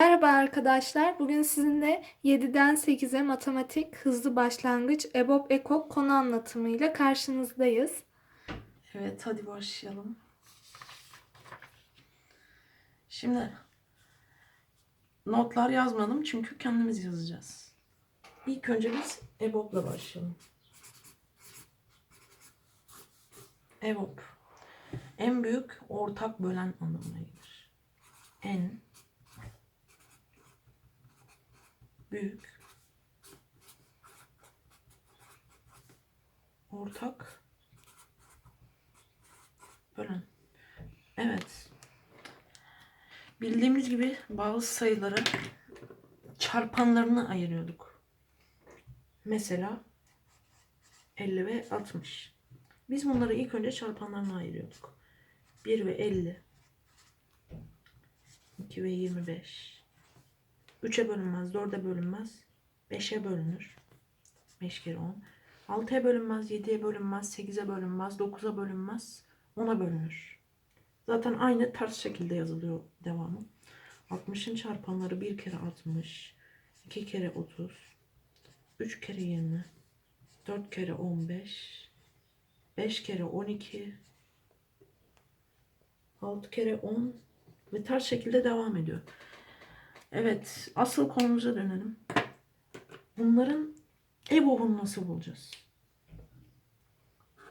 Merhaba arkadaşlar. Bugün sizinle 7'den 8'e matematik hızlı başlangıç EBOB EKOK konu anlatımıyla karşınızdayız. Evet hadi başlayalım. Şimdi notlar yazmadım çünkü kendimiz yazacağız. İlk önce biz EBOB'la başlayalım. EBOB en büyük ortak bölen anlamına gelir. En büyük ortak bölen. Evet. Bildiğimiz gibi bazı sayıları çarpanlarını ayırıyorduk. Mesela 50 ve 60. Biz bunları ilk önce çarpanlarına ayırıyorduk. 1 ve 50. 2 ve 25. 3'e bölünmez, 4'e bölünmez, 5'e bölünür. 5 kere 10. 6'ya bölünmez, 7'ye bölünmez, 8'e bölünmez, 9'a bölünmez, 10'a bölünür. Zaten aynı ters şekilde yazılıyor devamı. 60'ın çarpanları 1 kere 60, 2 kere 30, 3 kere 20, 4 kere 15, 5 kere 12, 6 kere 10 ve ters şekilde devam ediyor. Evet, asıl konumuza dönelim. Bunların EBOB'unu nasıl bulacağız?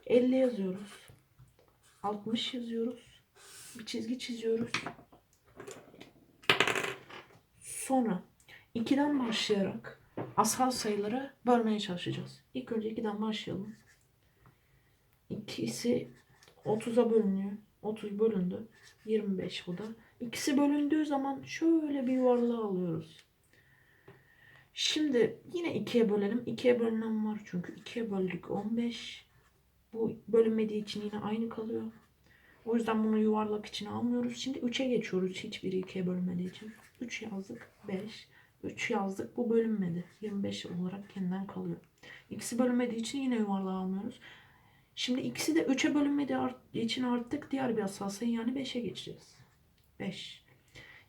50 yazıyoruz. 60 yazıyoruz. Bir çizgi çiziyoruz. Sonra 2'den başlayarak asal sayıları bölmeye çalışacağız. İlk önce 2'den başlayalım. İkisi 30'a bölünüyor. 30 bölündü. 25 bu da. İkisi bölündüğü zaman şöyle bir yuvarlağı alıyoruz. Şimdi yine 2'ye bölelim. 2'ye bölünen var çünkü. 2'ye böldük 15. Bu bölünmediği için yine aynı kalıyor. O yüzden bunu yuvarlak içine almıyoruz. Şimdi 3'e geçiyoruz. Hiçbiri 2'ye bölünmediği için. 3 yazdık. 5. 3 yazdık. Bu bölünmedi. 25 olarak kendinden kalıyor. İkisi bölünmediği için yine yuvarlağı almıyoruz. Şimdi ikisi de 3'e bölünmediği için artık diğer bir asal sayı yani 5'e geçeceğiz. 5.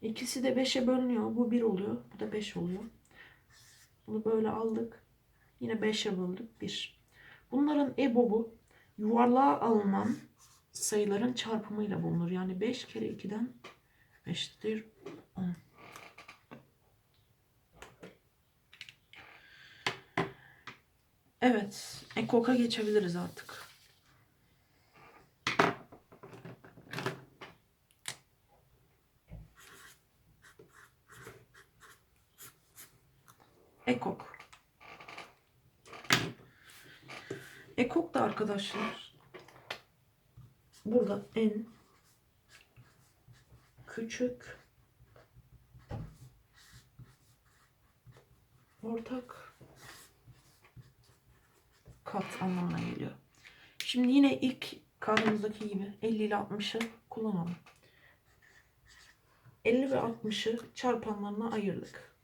İkisi de 5'e bölünüyor. Bu 1 oluyor. Bu da 5 oluyor. Bunu böyle aldık. Yine 5'e böldük. 1. Bunların EBOB'u yuvarlığa alınan sayıların çarpımıyla bulunur. Yani 5 kere 2'den eşittir 10. Evet. Ekok'a geçebiliriz artık. Ekok. Ekok da arkadaşlar burada en küçük ortak kat anlamına geliyor. Şimdi yine ilk kağıdımızdaki gibi 50 ile 60'ı kullanalım. 50 ve 60'ı çarpanlarına ayırdık.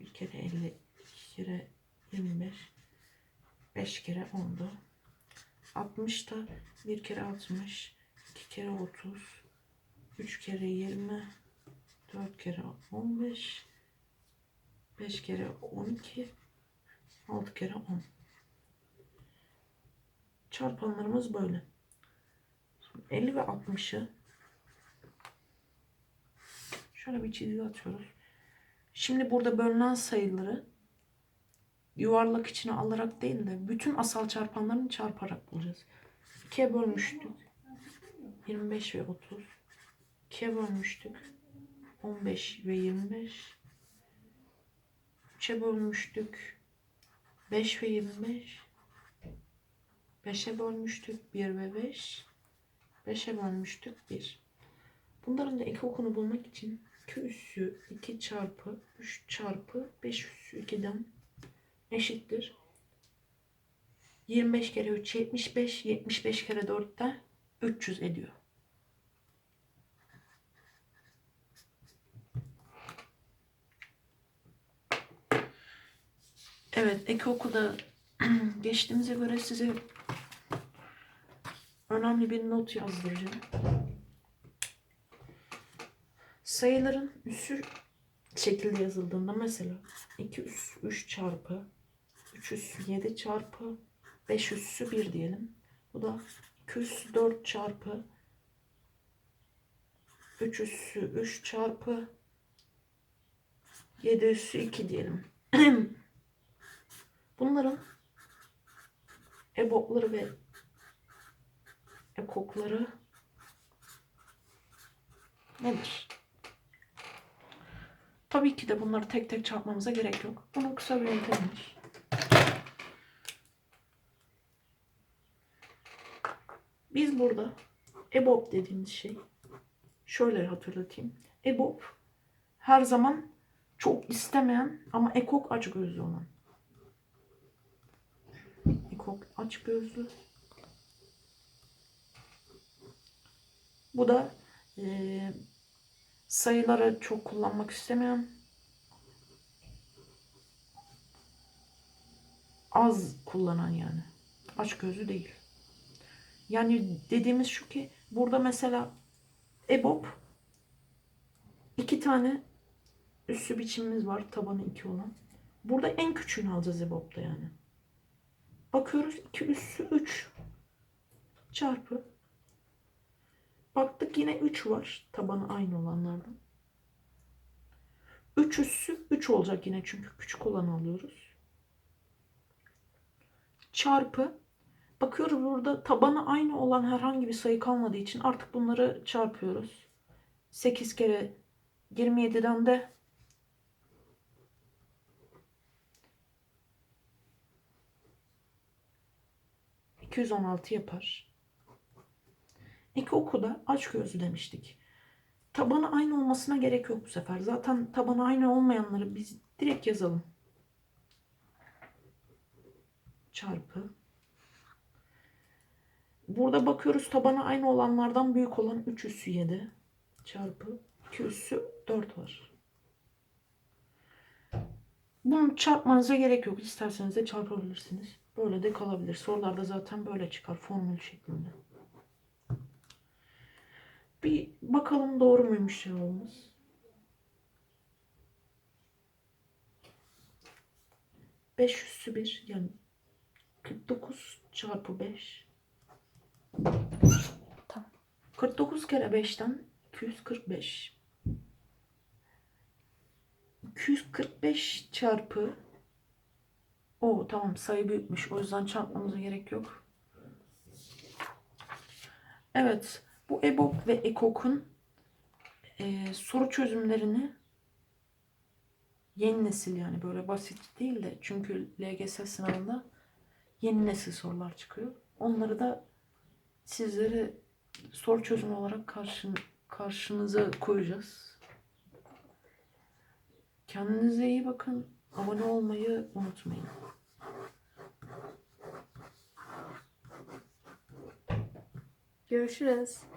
Bir kere 50, iki kere 25, 5 kere 10'du. 60 da bir kere 60, 2 kere 30, 3 kere 20, 4 kere 15, 5 kere 12, 6 kere 10. Çarpanlarımız böyle. 50 ve 60'ı şöyle bir çizgi atıyoruz. Şimdi burada bölünen sayıları yuvarlak içine alarak değil de bütün asal çarpanlarını çarparak bulacağız. 2'ye bölmüştük. 25 ve 30. 2'ye bölmüştük. 15 ve 25. 3'e bölmüştük. 5 ve 25. 5'e bölmüştük. 1 ve 5. 5'e bölmüştük. 1. Bunların da ek okunu bulmak için 2 üssü 2 çarpı 3 çarpı 5 üssü 2'den eşittir. 25 kere 3 75, 75 kere 4 de 300 ediyor. Evet, ek okulda geçtiğimize göre size önemli bir not yazdıracağım. Sayıların üssü şekilde yazıldığında mesela 2 üssü 3 çarpı 3 üssü 7 çarpı 5 üssü 1 diyelim. Bu da 2 üssü 4 çarpı 3 üssü 3 çarpı 7 üssü 2 diyelim. Bunların ebopları ve ekokları nedir? Tabii ki de bunları tek tek çarpmamıza gerek yok. Bunun kısa bir yöntemi. Biz burada EBOB dediğimiz şey şöyle hatırlatayım. EBOB her zaman çok istemeyen ama ekok aç gözlü olan. Ekok aç gözlü. Bu da eee sayıları çok kullanmak istemeyen az kullanan yani. Aç gözlü değil. Yani dediğimiz şu ki burada mesela EBOB iki tane üssü biçimimiz var. Tabanı 2 olan. Burada en küçüğünü alacağız EBOB'da yani. Bakıyoruz 2 üssü 3 çarpı. Baktık yine 3 var. Tabanı aynı olanlardan. 3 üssü 3 olacak yine çünkü küçük olanı alıyoruz. Çarpı. Bakıyoruz burada tabanı aynı olan herhangi bir sayı kalmadığı için artık bunları çarpıyoruz. 8 kere 27'den de 216 yapar. İki oku da aç gözlü demiştik. Tabanı aynı olmasına gerek yok bu sefer. Zaten tabanı aynı olmayanları biz direkt yazalım. Çarpı. Burada bakıyoruz tabanı aynı olanlardan büyük olan 3 üssü 7 çarpı 2 üssü 4 var. Bunu çarpmanıza gerek yok. İsterseniz de çarpabilirsiniz. Böyle de kalabilir. Sorularda zaten böyle çıkar formül şeklinde. Bir bakalım doğru muymuş cevabımız. Beş üssü bir yani 49 çarpı 5 Tamam. 49 kere 5'ten 245 245 çarpı o tamam sayı büyükmüş o yüzden çarpmamıza gerek yok. Evet bu EBOB ve EKOK'un e, soru çözümlerini yeni nesil yani böyle basit değil de çünkü LGS sınavında yeni nesil sorular çıkıyor. Onları da sizlere soru çözümü olarak karşın, karşınıza koyacağız. Kendinize iyi bakın. Abone olmayı unutmayın. Görüşürüz.